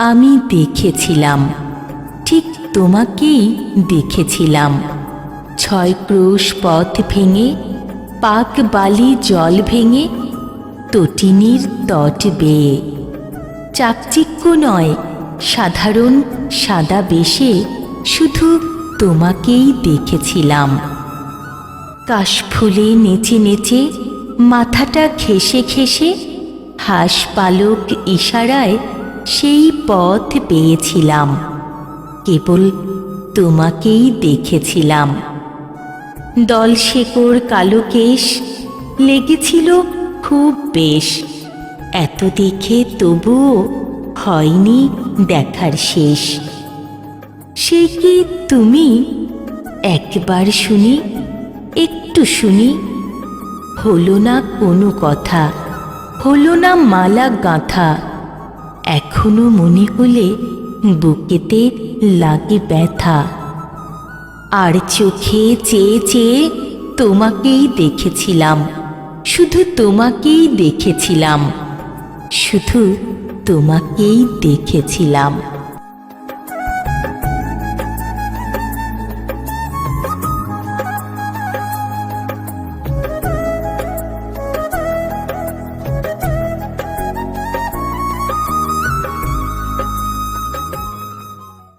আমি দেখেছিলাম। ঠিক তোমাকেই দেখেছিলাম। ছয় ক্রোশ পথ ভেঙে, পাক বালি জল ভেঙে, তটিনীর তট বেয়ে। চাকচিক্য নয়, সাধারণ সাদা বেশে শুধু তোমাকেই দেখেছিলাম। কাশফুলে নেচে নেচে, মাথাটা ঘেসে ঘেসে হাঁস পালক ইশারায় সেই পথ পেয়েছিলাম। কেবল তোমাকেই দেখেছিলাম। দল শেকড় কালো কেশ লেগেছিল খুব বেশ। এত দেখে তবুও হয়নি দেখার শেষ। সে কি তুমি? একবার শুনি, একটু শুনি। হলো না কোনো কথা, হলো না মালা গাঁথা। এখনও মনে হলে বুকেতে লাগে ব্যথা। আর চোখে চেয়ে চেয়ে তোমাকেই দেখেছিলাম, শুধু তোমাকেই দেখেছিলাম, শুধু তোমাকেই দেখেছিলাম।